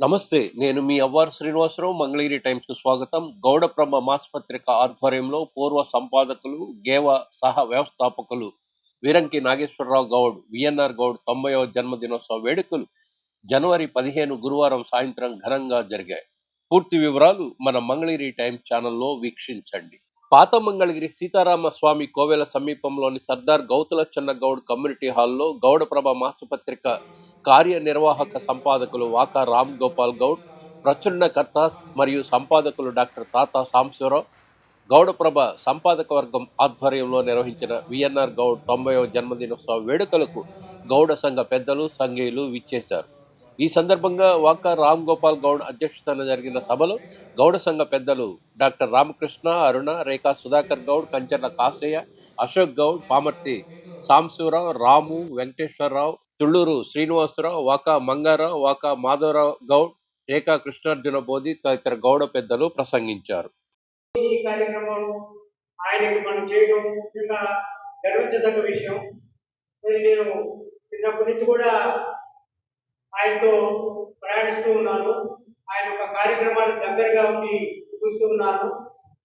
నమస్తే నేను మీ అవ్వారు శ్రీనివాసరావు మంగళగిరి టైమ్స్కు స్వాగతం. గౌడబ్రహ్మ మాసపత్రిక ఆధ్వర్యంలో పూర్వ సంపాదకులు గేవ సహ వ్యవస్థాపకులు వీరంకి నాగేశ్వరరావు గౌడ్ విఎన్ఆర్ గౌడ్ తొంభైవ జన్మదినోత్సవ వేడుకలు జనవరి పదిహేను గురువారం సాయంత్రం ఘనంగా జరిగాయి. పూర్తి వివరాలు మన మంగళగిరి టైమ్స్ ఛానల్లో వీక్షించండి. పాత మంగళగిరి సీతారామ స్వామి కోవెల సమీపంలోని సర్దార్ గౌతులచ్చన్న గౌడ్ కమ్యూనిటీ హాల్లో గౌడప్రభ మాసపత్రిక కార్యనిర్వాహక సంపాదకులు వాకా రామ్ గోపాల్ గౌడ్ ప్రచురణకర్త మరియు సంపాదకులు డాక్టర్ తాత సాంశివరావు గౌడప్రభ సంపాదక వర్గం ఆధ్వర్యంలో నిర్వహించిన విఎన్ఆర్ గౌడ్ తొంభైవ జన్మదినోత్సవ వేడుకలకు గౌడ సంఘ పెద్దలు సంఘీయులు విచ్చేశారు. ఈ సందర్భంగా వాకా రామ్ గోపాల్ గౌడ్ అధ్యక్షతన జరిగిన సభలో గౌడ సంఘ పెద్దలు డాక్టర్ రామకృష్ణ అరుణ రేఖా సుధాకర్ గౌడ్ కంచర్ల కాసయ్య అశోక్ గౌడ్ పామర్తి సాంశివరావు రాము వెంకటేశ్వరరావు తుళ్ళూరు శ్రీనివాసరావు వాకా మంగారావు వాకా మాధవరావు గౌడ్ రేఖా కృష్ణార్జున బోధి తదితర గౌడ పెద్దలు ప్రసంగించారు. ఈ కార్యక్రమం ఆయనకి మనం చేయడం ముఖ్యంగా గర్వించదగ్గ విషయం. నేను చిన్నప్పటి నుంచి కూడా ఆయనతో ప్రయాణిస్తూ ఉన్నాను. ఆయన యొక్క కార్యక్రమాలు దగ్గరగా ఉండి చూస్తూ ఉన్నాను.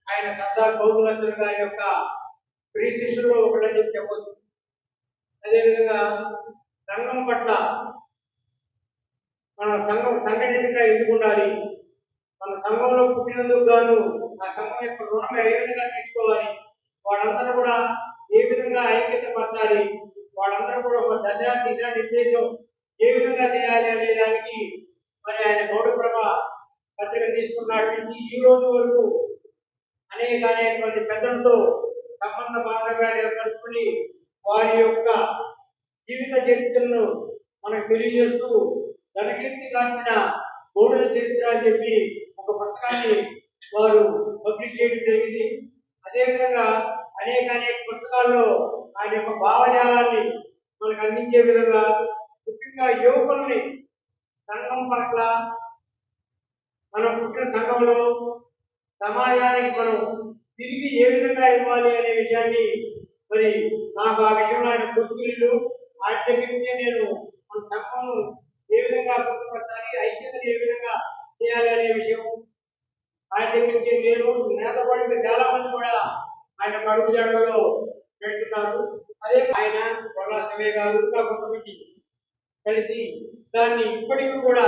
ఆయన సర్దార్ గౌతులచ్చన్ గారి యొక్క ప్రియ శిష్యుల్లో ఒకటని చెప్పి చెప్పొచ్చు. అదేవిధంగా సంఘం పట్ల మన సంఘం సంఘటితంగా ఎందుకు ఉండాలి? మన సంఘంలో పుట్టినందుకు గాను ఆ సంఘం యొక్క రుణం ఏ విధంగా తీసుకోవాలి? వాళ్ళందరూ కూడా ఏ విధంగా ఐక్యత పరచాలి? వాళ్ళందరూ కూడా ఒక దశ దిశ నిర్దేశం ఏ విధంగా చేయాలి అనే దానికి మరి ఆయన గౌడప్రభ పత్రిక తీసుకున్నాడు నుంచి ఈ రోజు వరకు అనేక అనేక పెద్దలతో సంబంధ బాంధవ్యాలు ఏర్పరచుకుని వారి యొక్క జీవిత చరిత్రను మనకు తెలియజేస్తూ ధనకీర్తి దాటిన గౌడుల చరిత్ర అని చెప్పి ఒక పుస్తకాన్ని వారు పబ్లిష్ చేయడం జరిగింది. అదేవిధంగా అనేక అనేక పుస్తకాల్లో ఆయన యొక్క భావజాలాన్ని మనకు అందించే విధంగా ముఖ్యంగా యువకుల్ని సంఘం పట్ల మనం పుట్టిన సంఘంలో సమాజానికి మనం తిరిగి ఏ విధంగా ఇవ్వాలి అనే విషయాన్ని మరి నాకు ఆ విషయంలో ఆయన గుర్తులు ఆయన నేను మన సంఘం ఏ విధంగా గుర్తుపరచాలి ఐక్యతను ఏ విధంగా చేయాలి అనే విషయం ఆయన నుంచి నేను నేతపడిన చాలా మంది కూడా ఆయన అడుగు జాడలో పెడుతున్నారు. అదే ఆయన కొల్లా గారు ఇంకా కొంతమంది కలిసి దాన్ని ఇప్పటికీ కూడా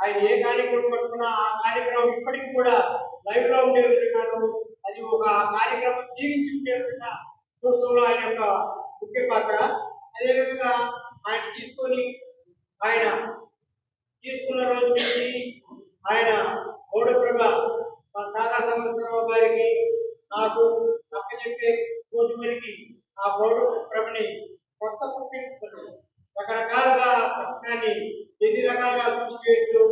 ఆయన ఏ కార్యక్రమం పట్టుకున్నా ఆ కార్యక్రమం ఇప్పటికి కూడా లైవ్లో ఉండే విధంగాను అది ఒక కార్యక్రమం జీవించి ఉండే విధంగా చూస్తున్న ఆయన యొక్క ముఖ్య పాత్ర అదేవిధంగా ఆయన తీసుకొని ఆయన తీసుకున్న రోజు నుంచి ఆయన గౌడప్రభ మన దాదా సంవత్సరం గారికి నాకు అప్పచెప్పే రోజు వరకు ఆ గౌడప్రభని కొత్త పుట్టించుకుని రకరకాలుగా పుస్తకాన్ని ఎన్ని రకాలుగా కృషి చేయొచ్చు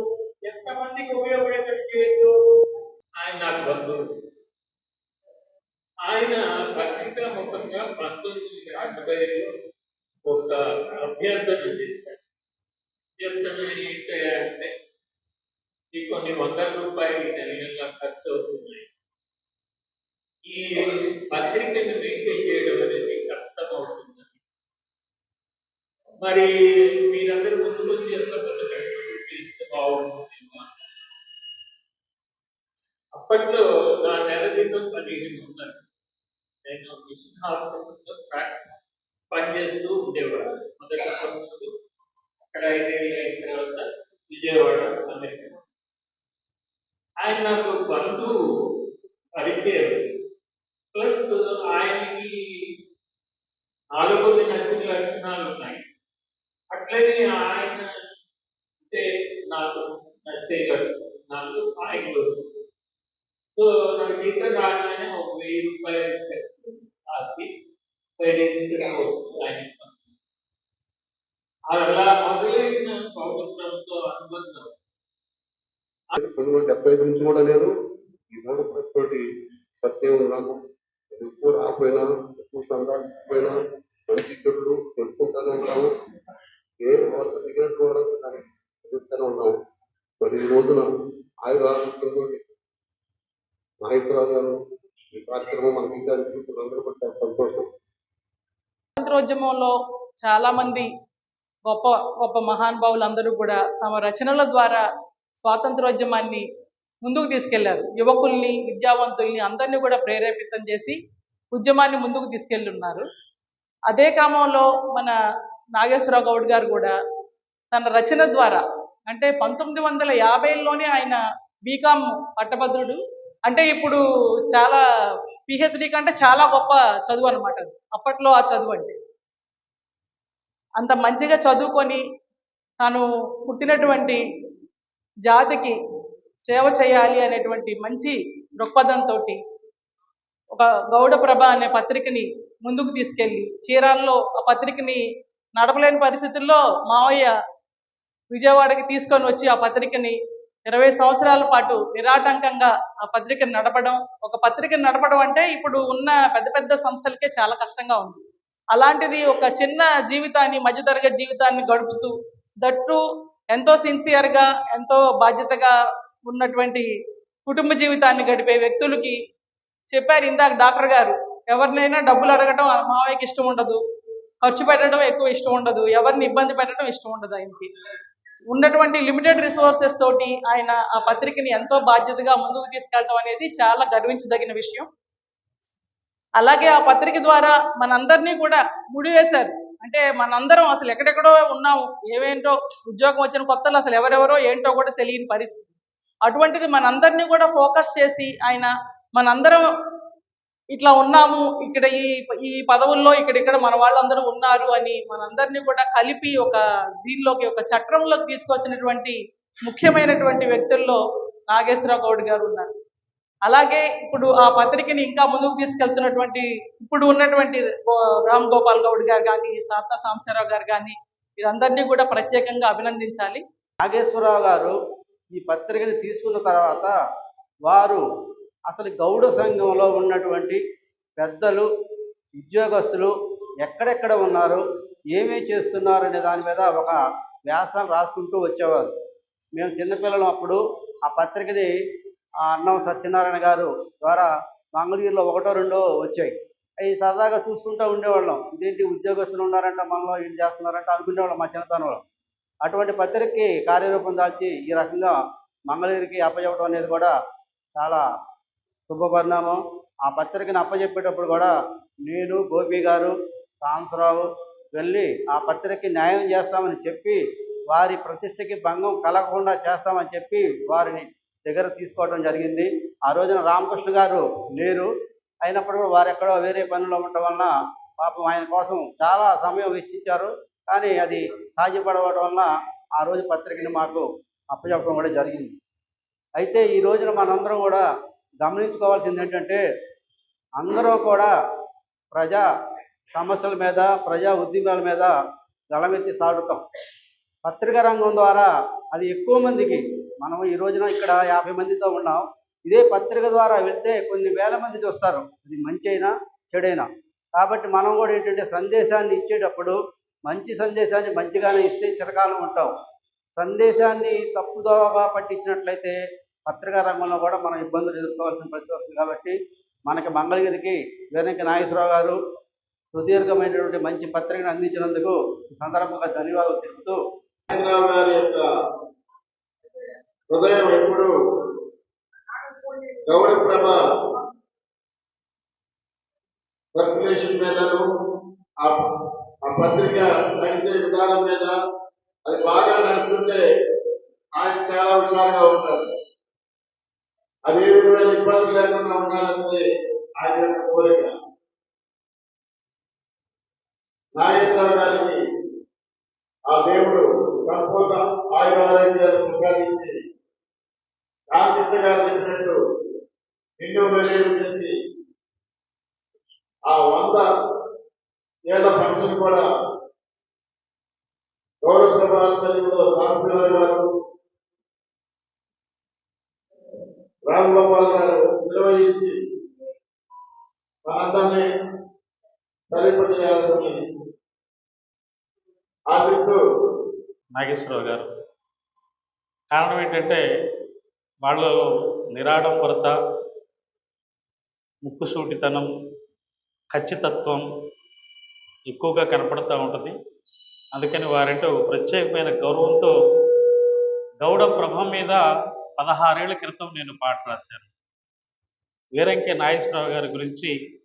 ఎంతమందికి ఉపయోగపడేటట్టు చేయొచ్చు ఆయన నాకు బంధువు ఆయన పత్రిక ముఖంగా పంతొమ్మిది వందల ఎనభైలో ఒక అభ్యర్థన చేశారు అభ్యర్థన ఏంటంటే ఈ కొన్ని వందల రూపాయలు నెలగా ఖర్చు అవుతున్నాయి ఈ పత్రికను మెయింటైన్ చేయడం అనేది కష్టం మరి మీరందరూ ముందుకొచ్చి అప్పట్లో నా నెల జీతం పదిహేను వందలు. నేను మిషన్ హాస్పిటల్లో పనిచేస్తూ ఉండేవాడు మొదటి సంవత్సరం అక్కడ ఐదేళ్ళు అయిన తర్వాత విజయవాడ అమెరికా. ఆయన నాకు బంధువు డెబ్బై ఐదు నుంచి కూడా నేను ఈ తోటి సత్యం ఉన్నాము ఎక్కువ రాకపోయినా ఎక్కువ సందాకపోయినా మంచి చెడులు తెలుసుకుంటానే ఉంటాము ఏ వాళ్ళ దిగినట్టు కూడా దాన్ని ఉన్నాము మరి ఈ రోజున ఆయుర ఆరోగ్యంతో నాయకురాలు గారు ఈ కార్యక్రమం మనకి ఇంకా అందరూ కూడా సంతోషం. స్వాతంత్రోద్యమంలో చాలా మంది గొప్ప గొప్ప మహానుభావులు అందరూ కూడా తమ రచనల ద్వారా స్వాతంత్రోద్యమాన్ని ముందుకు తీసుకెళ్ళారు. యువకుల్ని విద్యావంతుల్ని అందరినీ కూడా ప్రేరేపితం చేసి ఉద్యమాన్ని ముందుకు తీసుకెళ్ళున్నారు అదే క్రమంలో మన నాగేశ్వరరావు గౌడ్ గారు కూడా తన రచన ద్వారా అంటే పంతొమ్మిది వందల యాభైలోనే ఆయన బీకామ్ పట్టభద్రుడు అంటే ఇప్పుడు చాలా పిహెచ్డి కంటే చాలా గొప్ప చదువు అనమాట అప్పట్లో ఆ చదువు అంటే. అంత మంచిగా చదువుకొని తాను పుట్టినటువంటి జాతికి సేవ చేయాలి అనేటువంటి మంచి దృక్పథంతో ఒక గౌడప్రభ అనే పత్రికని ముందుకు తీసుకెళ్ళి చీరాల్లో ఆ పత్రికని నడపలేని పరిస్థితుల్లో మావయ్య విజయవాడకి తీసుకొని వచ్చి ఆ పత్రికని ఇరవై సంవత్సరాల పాటు నిరాటంకంగా ఆ పత్రికను నడపడం ఒక పత్రికను నడపడం అంటే ఇప్పుడు ఉన్న పెద్ద పెద్ద సంస్థలకే చాలా కష్టంగా ఉంది. అలాంటిది ఒక చిన్న జీవితాన్ని మధ్యతరగతి జీవితాన్ని గడుపుతూ దట్టు ఎంతో సిన్సియర్గా ఎంతో బాధ్యతగా ఉన్నటువంటి కుటుంబ జీవితాన్ని గడిపే వ్యక్తులకి చెప్పారు ఇందాక డాక్టర్ గారు. ఎవరినైనా డబ్బులు అడగటం మావయ్యకి ఇష్టం ఉండదు. ఖర్చు పెట్టడం ఎక్కువ ఇష్టం ఉండదు. ఎవరిని ఇబ్బంది పెట్టడం ఇష్టం ఉండదు ఆయనకి. ఉన్నటువంటి లిమిటెడ్ రిసోర్సెస్ తోటి ఆయన ఆ పత్రికని ఎంతో బాధ్యతగా ముందుకు తీసుకెళ్ళడం అనేది చాలా గర్వించదగిన విషయం. అలాగే ఆ పత్రిక ద్వారా మనందరినీ కూడా ముడివేశారు. అంటే మనందరం అసలు ఎక్కడెక్కడో ఉన్నాము. ఏవేంటో ఉద్యోగం వచ్చిన కొత్తలు అసలు ఎవరెవరో ఏంటో కూడా తెలియని పరిస్థితి. అటువంటిది మనందరినీ కూడా ఫోకస్ చేసి ఆయన మనందరం ఇట్లా ఉన్నాము ఇక్కడ ఈ ఈ పదవుల్లో ఇక్కడ ఇక్కడ మన వాళ్ళందరూ ఉన్నారు అని మనందరినీ కూడా కలిపి ఒక దీనిలోకి ఒక చట్రంలోకి తీసుకొచ్చినటువంటి ముఖ్యమైనటువంటి వ్యక్తుల్లో నాగేశ్వరరావు గౌడ్ గారు ఉన్నారు. అలాగే ఇప్పుడు ఆ పత్రికని ఇంకా ముందుకు తీసుకెళ్తున్నటువంటి ఇప్పుడు ఉన్నటువంటి రామ్ గోపాల్ గౌడ్ గారు కానీ తాత సాంబశివరావు గారు కానీ వీరందరినీ కూడా ప్రత్యేకంగా అభినందించాలి. నాగేశ్వరరావు గారు ఈ పత్రికని తీసుకున్న తర్వాత వారు అసలు గౌడ సంఘంలో ఉన్నటువంటి పెద్దలు ఉద్యోగస్తులు ఎక్కడెక్కడ ఉన్నారు ఏమేమి చేస్తున్నారు అనే దాని మీద ఒక వ్యాసం రాసుకుంటూ వచ్చేవారు. మేము చిన్నపిల్లలం అప్పుడు ఆ పత్రికని ఆ అన్నం సత్యనారాయణ గారు ద్వారా మంగళగిరిలో ఒకటో రెండో వచ్చాయి. అవి సరదాగా చూసుకుంటూ ఉండేవాళ్ళం. ఇదేంటి ఉద్యోగస్తులు ఉన్నారంట మనలో ఏం చేస్తున్నారంట అనుకునేవాళ్ళం మా చిన్నతనంలో. అటువంటి పత్రికకి కార్యరూపం దాల్చి ఈ రకంగా మంగళగిరికి అప్పచెప్పడం అనేది కూడా చాలా శుభపరిణామం. ఆ పత్రికను అప్పచెప్పేటప్పుడు కూడా నేను గోపి గారు సాంసరావు వెళ్ళి ఆ పత్రికకి న్యాయం చేస్తామని చెప్పి వారి ప్రతిష్టకి భంగం కలగకుండా చేస్తామని చెప్పి వారిని దగ్గర తీసుకోవడం జరిగింది. ఆ రోజున రామకృష్ణ గారు లేరు. అయినప్పుడు కూడా వారు ఎక్కడో వేరే పనిలో ఉండటం వలన పాపం ఆయన కోసం చాలా సమయం వెచ్చించారు కానీ అది సాధ్యపడవడం వలన ఆ రోజు పత్రికని మాకు అప్పచెప్పడం కూడా జరిగింది. అయితే ఈ రోజున మనందరం కూడా గమనించుకోవాల్సింది ఏంటంటే అందరూ కూడా ప్రజా సమస్యల మీద ప్రజా ఉద్యమాల మీద గలమెత్తి సాడుతాం పత్రికా రంగం ద్వారా అది ఎక్కువ మందికి మనం ఈ రోజున ఇక్కడ యాభై మందితో ఉన్నాం ఇదే పత్రిక ద్వారా వెళ్తే కొన్ని వేల మంది చూస్తారు అది మంచి అయినా చెడైనా. కాబట్టి మనం కూడా ఏంటంటే సందేశాన్ని ఇచ్చేటప్పుడు మంచి సందేశాన్ని మంచిగానే ఇస్తే చిరకాలం ఉంటాం సందేశాన్ని తప్పుదోవగా పట్టించినట్లయితే పత్రికా రంగంలో కూడా మనం ఇబ్బందులు ఎదుర్కోవాల్సిన పరిస్థితి వస్తుంది కాబట్టి మనకి మంగళగిరికి వెనక నాగేశ్వరరావు గారు సుదీర్ఘమైనటువంటి మంచి పత్రికను అందించినందుకు సందర్భంగా ధన్యవాదాలు తెలుపుతూ గారి యొక్క హృదయం ఎప్పుడు గౌడ ప్రభ సర్క్యులేషన్ మీదను ఆ పత్రిక నడిచే విధానం మీద అది బాగా నడుస్తుంటే ఆయన చాలా హుషారుగా ఉంటారు. అది ఏ విధమైన ఇబ్బంది లేకుండా ఉండాలన్నది ఆయన యొక్క కోరిక. నాగేశ్వరరావు గారికి ఆ దేవుడు సంపూర్ణ ఆయుర ఆరోగ్యాలు ప్రసాదించి రామకృష్ణ గారు చెప్పినట్టు ఎన్నో వేలు చేసి ఆ వంద ఏళ్ళ కూడా గౌరవ సభలో సాంశివరావు గారు రామగోపాల్ గారు నిర్వహించి మనందరినీ సరిపడేయాలని ఆశిస్తూ నాగేశ్వరరావు గారు కారణం ఏంటంటే వాళ్ళలో నిరాడంబరత ముక్కుసూటితనం ఖచ్చితత్వం ఎక్కువగా కనపడుతూ ఉంటుంది. అందుకని వారంటే ఒక ప్రత్యేకమైన గౌరవంతో గౌడ ప్రభ మీద పదహారేళ్ళ క్రితం నేను పాట రాశాను. వీరంకె నాగేశ్వరరావు గారి గురించి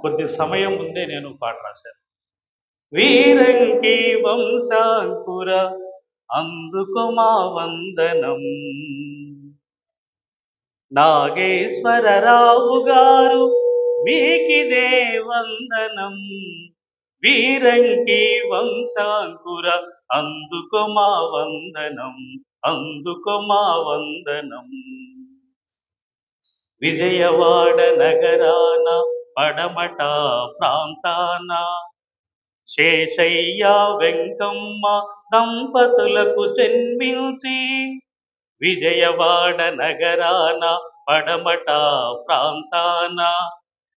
కొద్ది సమయం ముందే నేను పాట రాశాను. వీరంకి వంశాంకుర అందుకు మా వందనం. నాగేశ్వరరావు గారు మీకిదే వందనం. వీరంకి వంశాంకుర అందుకు మా వందనం అందుకు మా వందనం. విజయవాడ నగరాన పడమట ప్రాంతాన శేషయ్య వెంకమ్మ దంపతులకు జన్మించి విజయవాడ నగరాన పడమట ప్రాంతాన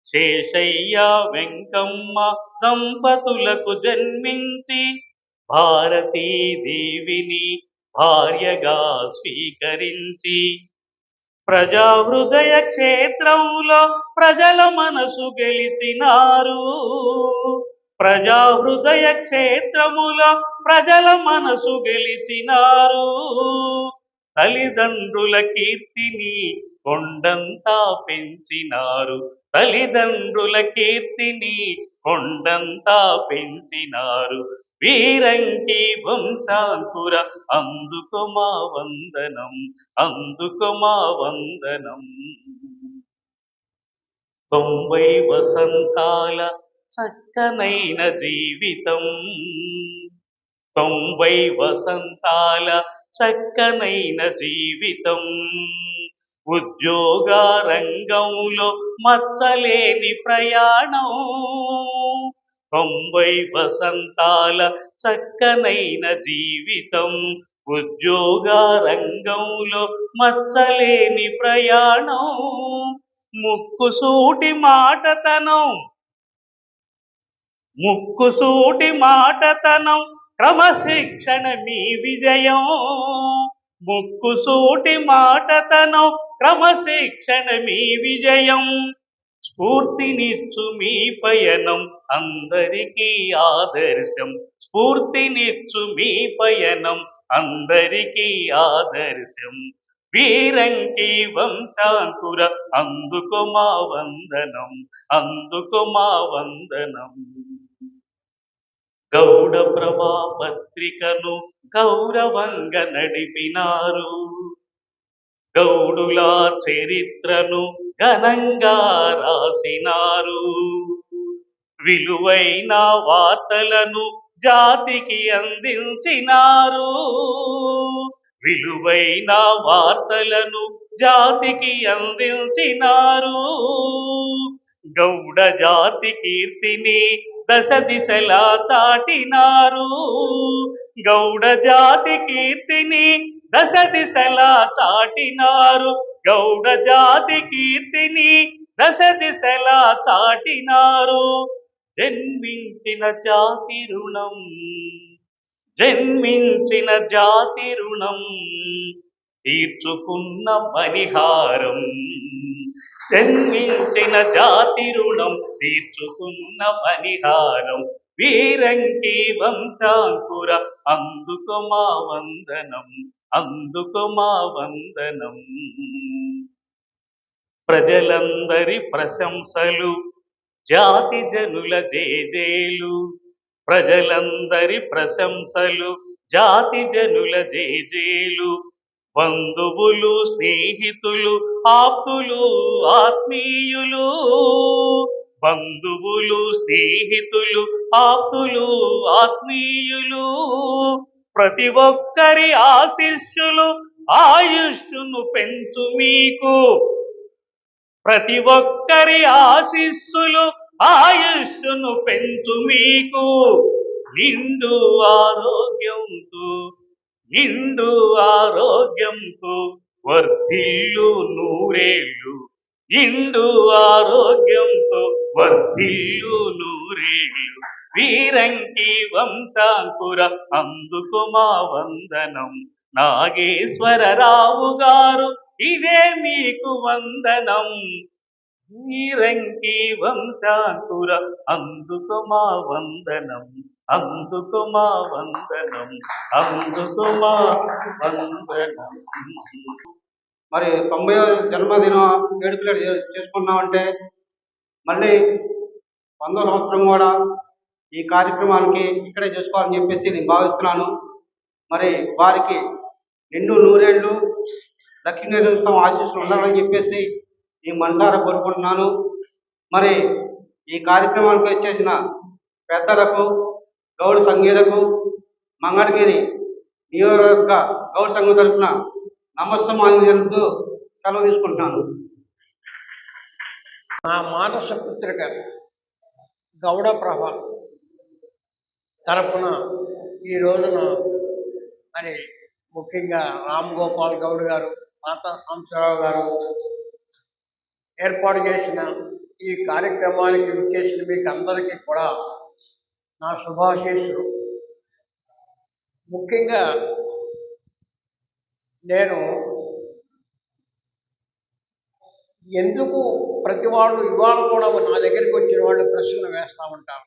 శేషయ్య వెంకమ్మ దంపతులకు జన్మించి భారతీదేవిని భార్యగా స్వీకరించి ప్రజా హృదయ క్షేత్రంలో ప్రజల మనసు గెలిచినారు. ప్రజా హృదయ క్షేత్రములో ప్రజల మనసు గెలిచినారు. తల్లిదండ్రుల కీర్తిని కొండంతా పెంచినారు. తల్లిదండ్రుల కీర్తిని కొండంతా పెంచినారు. వీరంకి వంశాంకుర అందుకు మా వందనం అందుకు మా వందనం. తొంభై వసంతాల చక్కనైన జీవితం. తొంభై వసంతాల చక్కనైన జీవితం. ఉద్యోగ రంగంలో మచ్చలేని ప్రయాణం. తొంభై వసంతాల చక్కనైన జీవితం. ఉద్యోగ రంగంలో మచ్చలేని ప్రయాణం. ముక్కుసూటి మాటతనం. ముక్కుసూటి మాటతనం. క్రమశిక్షణ మీ విజయం. ముక్కుసూటి మాటతనం. క్రమశిక్షణ మీ విజయం స్ఫూర్తినిచ్చు మీ పయనం అందరికీ ఆదర్శం. స్ఫూర్తినిచ్చు మీ పయనం అందరికీ ఆదర్శం. వీరంకి వంశాంకుర అందుకు మా వందనం అందుకు మా వందనం. గౌడ ప్రభా పత్రికను గౌరవంగా నడిపినారు. గౌడుల చరిత్రను ఘనంగా రాసినారు. విలువైన వార్తలను జాతికి అందించినారు. విలువైన వార్తలను జాతికి అందించినారు. గౌడ జాతి కీర్తిని దశ దిశలా చాటినారు. గౌడ జాతి కీర్తిని దశ దిశలా చాటినారు గౌడ జాతి కీర్తిని. దశ దిశలా చాటినారు జన్మించిన జాతి రుణం. జన్మించిన జాతి రుణం తీర్చుకున్న పరిహారం. జన్మించిన జాతి రుణం తీర్చుకున్న పరిహారం. వీరంకి వంశాంకుర అందుకు మా వందనం. అందుకు మా వందనం. ప్రజలందరి ప్రశంసలు జాతి జనుల జేజేలు. ప్రజలందరి ప్రశంసలు జాతి జనుల జేజేలు. బంధువులు స్నేహితులు ఆప్తులు ఆత్మీయులు. బంధువులు స్నేహితులు ఆప్తులు ఆత్మీయులు. ప్రతి ఒక్కరి ఆశిష్యులు ఆయుష్ను పెంచు మీకు. ప్రతి ఒక్కరి ఆశీస్సులు ఆయుష్ను పెంచు మీకు. నిండు ఆరోగ్యంతో నిండు ఆరోగ్యంతో వర్ధిల్లు నూరేళ్ళు ఇండు ఆరోగ్యంతో వర్ధిల్లు నూరేళ్ళు వీరంకి వంశాంకుర అందుకు మా వందనం. నాగేశ్వరరావు గారు ఇదే మీకు వందనం. వీరంకి వంశాంకుర అందుకు మా వందనం. అందుకు మా వందనం. అందుకు మా వందనం. మరి తొంభై జన్మదినం వేడుకలు చేసుకున్నామంటే మళ్ళీ వందో సంవత్సరం కూడా ఈ కార్యక్రమానికి ఇక్కడే చేసుకోవాలని చెప్పేసి నేను భావిస్తున్నాను. మరి వారికి నిండు నూరేళ్ళు లక్ష్మీనరసింహ ఆశీస్సులు ఉండాలని చెప్పేసి ఈ మనసారా కోరుకుంటున్నాను. మరి ఈ కార్యక్రమానికి వచ్చేసిన పెద్దలకు గౌడ సంఘీయులకు మంగళగిరి నియోజకవర్గ గౌడ సంఘం తరఫున నమస్సమాన్ని జరుపుతూ సెలవు తీసుకుంటున్నాను. నా మానస పుత్రిక గౌడ ప్రభ తరపున ఈ రోజున మరి ముఖ్యంగా రామ్ గోపాల్ గౌడ్ గారు మాత హంసరావు గారు ఏర్పాటు చేసిన ఈ కార్యక్రమానికి విచ్చేసిన మీకు అందరికీ కూడా నా శుభాశీస్సులు. ముఖ్యంగా నేను ఎందుకు ప్రతి వాళ్ళు ఇవాళ కూడా నా దగ్గరికి వచ్చిన వాళ్ళు ప్రశ్నలు వేస్తూ ఉంటారు?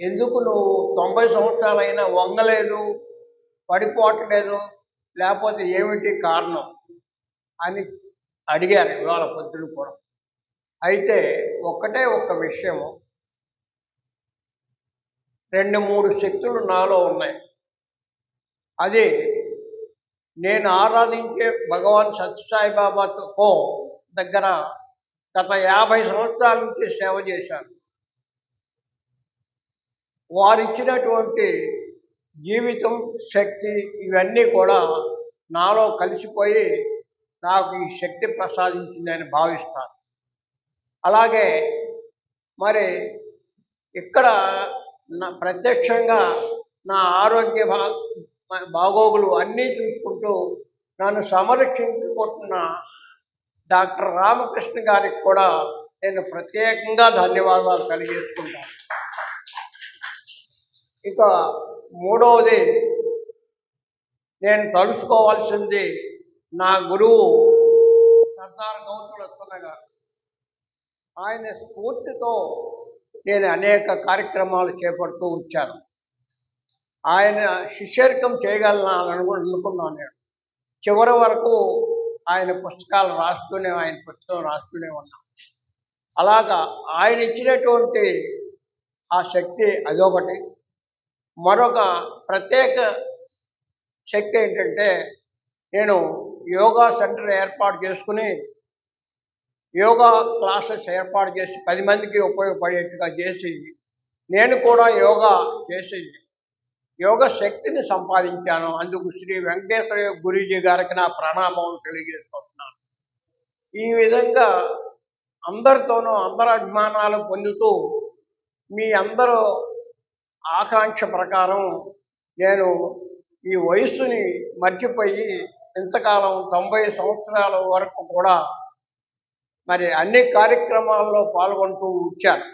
ఎందుకు నువ్వు తొంభై సంవత్సరాలైనా వంగలేదు పడిపోవట్లేదు లేకపోతే ఏమిటి కారణం అని అడిగారు ఇవాళ పొద్దున కూడా. అయితే ఒక్కటే ఒక్క విషయము. రెండు మూడు శక్తులు నాలో ఉన్నాయి. అది నేను ఆరాధించే భగవాన్ సత్యసాయిబాబాతో దగ్గర గత యాభై సంవత్సరాల నుంచి సేవ చేశాను. వారిచ్చినటువంటి జీవితం శక్తి ఇవన్నీ కూడా నాలో కలిసిపోయి నాకు ఈ శక్తి ప్రసాదించిందని భావిస్తాను. అలాగే మరి ఇక్కడ నా ప్రత్యక్షంగా నా ఆరోగ్య భా బాగోగులు అన్నీ చూసుకుంటూ నన్ను సమరక్షించుకుంటున్న డాక్టర్ రామకృష్ణ గారికి కూడా నేను ప్రత్యేకంగా ధన్యవాదాలు కలిగేసుకుంటాను ఇక మూడవది నేను తలుసుకోవాల్సింది నా గురువు సర్దార్ గౌతమ గారు. ఆయన స్ఫూర్తితో నేను అనేక కార్యక్రమాలు చేపడుతూ వచ్చాను. ఆయన శిష్యరికం చేయగలనా అని కూడా అనుకున్నాను నేను. చివరి వరకు ఆయన పుస్తకాలు రాస్తూనే ఆయన పుస్తకం రాస్తూనే ఉన్నాను అలాగా ఆయన ఇచ్చినటువంటి ఆ శక్తి అదొకటి. మరొక ప్రత్యేక శక్తి ఏంటంటే నేను యోగా సెంటర్ ఏర్పాటు చేసుకుని యోగా క్లాసెస్ ఏర్పాటు చేసి పది మందికి ఉపయోగపడేట్టుగా చేసి నేను కూడా యోగా చేసి యోగ శక్తిని సంపాదించాను. అందుకు శ్రీ వెంకటేశ్వర గురూజీ గారికి నా ప్రణామం తెలియజేసుకుంటున్నాను. ఈ విధంగా అందరితోనూ అందరి అభిమానాలు పొందుతూ మీ అందరూ ఆకాంక్ష ప్రకారం నేను ఈ వయస్సుని మర్చిపోయి ఇంతకాలం తొంభై సంవత్సరాల వరకు కూడా మరి అన్ని కార్యక్రమాల్లో పాల్గొంటూ వచ్చాను.